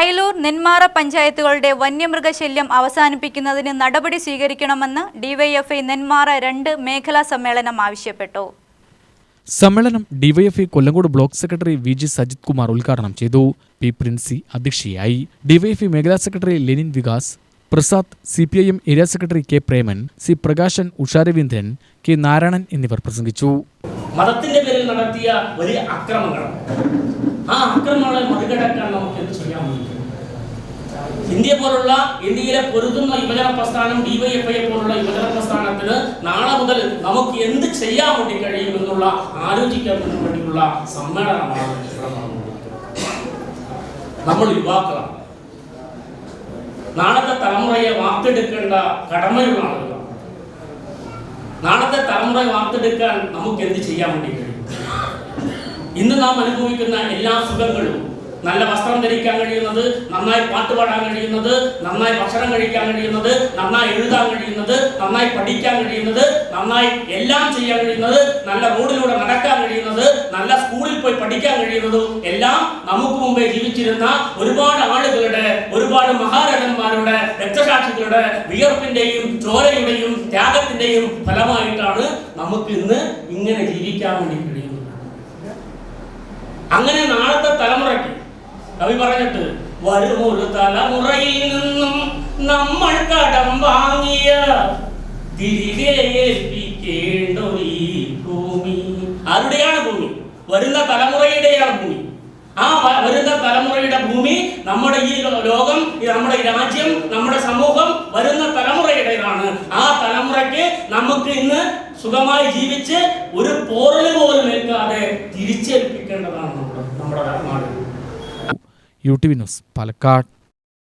അയലൂർ നെന്മാറ പഞ്ചായത്തുകളുടെ വന്യമൃഗശല്യം അവസാനിപ്പിക്കുന്നതിന് നടപടി സ്വീകരിക്കണമെന്ന് ഡിവൈഎഫ്ഐ നെന്മാറ രണ്ട് മേഖലാ സമ്മേളനം ആവശ്യപ്പെട്ടു. സമ്മേളനം DYFI Kollengode block secretary V G Sajith Kumar ഉദ്ഘാടനം ചെയ്തു. പി പ്രിൻസി അധ്യക്ഷയായി. ഡിവൈഎഫ്ഐ മേഖലാ secretary Lenin Vikas Prasad C P I M area secretary K Preman C Prakashan Usha Raveendran K Narayanan എന്നിവർ പ്രസംഗിച്ചു. മതത്തിന്റെ പേരിൽ നടത്തിയ വലിയ അക്രമങ്ങൾ. ആ അക്രമങ്ങളെ മറികടക്കാൻ നമുക്ക് എന്ത് ചെയ്യാൻ പറ്റും? ഇന്ത്യ പോലുള്ള ഇന്ത്യയിലെ പൊരുതുന്ന യുവജന പ്രസ്ഥാനം ഡിവൈഎഫ്ഐ പോലുള്ള യുവജന പ്രസ്ഥാനത്തിന് നാളെ മുതൽ നമുക്ക് എന്ത് ചെയ്യാൻ വേണ്ടി കഴിയും എന്നുള്ള ആലോചിക്കാൻ വേണ്ടിയുള്ള സമ്മേളനമാണ്. നമ്മൾ യുവാക്കളാണ്. നാളത്തെ തലമുറയെ വാർത്തെടുക്കേണ്ട കടമയുള്ള ആളുകളാണ് നാളത്തെ തലമുറയെ വാർത്തെടുക്കാൻ നമുക്ക് എന്ത് ചെയ്യാൻ വേണ്ടി കഴിയും? ഇന്ന് നാം അനുഭവിക്കുന്ന എല്ലാ സുഖങ്ങളും നല്ല വസ്ത്രം ധരിക്കാൻ കഴിയുന്നത് നന്നായി പാട്ട് പാടാൻ കഴിയുന്നത് നന്നായി ഭക്ഷണം കഴിക്കാൻ കഴിയുന്നത് നന്നായി എഴുതാൻ കഴിയുന്നത് നന്നായി പഠിക്കാൻ കഴിയുന്നത് നന്നായി എല്ലാം ചെയ്യാൻ കഴിയുന്നത് നല്ല റോഡിലൂടെ നടക്കാൻ കഴിയുന്നത് നല്ല സ്കൂളിൽ പോയി പഠിക്കാൻ കഴിയുന്നതും എല്ലാം നമുക്ക് മുമ്പേ ജീവിച്ചിരുന്ന ഒരുപാട് ആളുകളുടെ ഒരുപാട് മഹാരഥന്മാരുടെ രക്തസാക്ഷികളുടെ വിയർപ്പിന്റെയും ചോരയുടെയും ത്യാഗത്തിന്റെയും ഫലമായിട്ടാണ് നമുക്ക് ഇന്ന് ഇങ്ങനെ ജീവിക്കാൻ വേണ്ടി കഴിയുന്നത്. അങ്ങനെ നാളത്തെ തലമുറയ്ക്ക് കവി പറഞ്ഞിട്ട് വരും ഒരു തലമുറയിൽ നിന്നും നമ്മൾ കടം വാങ്ങിയ തിരികെ ഏൽപ്പിക്കേണ്ട ഈ ഭൂമി ആരുടെയാണ് ഭൂമി? വരുന്ന തലമുറയുടെയാണ് ഭൂമി. ആ വരുന്ന തലമുറയുടെ ഭൂമി നമ്മുടെ ഈ ലോകം നമ്മുടെ രാജ്യം നമ്മുടെ സമൂഹം വരുന്ന തലമുറയുടേതാണ്. ആ തലമുറയ്ക്ക് നമുക്ക് ഇന്ന് സുഖമായി ജീവിച്ച് ഒരു പോറൽ തിരിച്ചേൽപ്പിക്കേണ്ടതാണ് നമ്മുടെ നമ്മുടെ നാട്. U T V news Palakkad.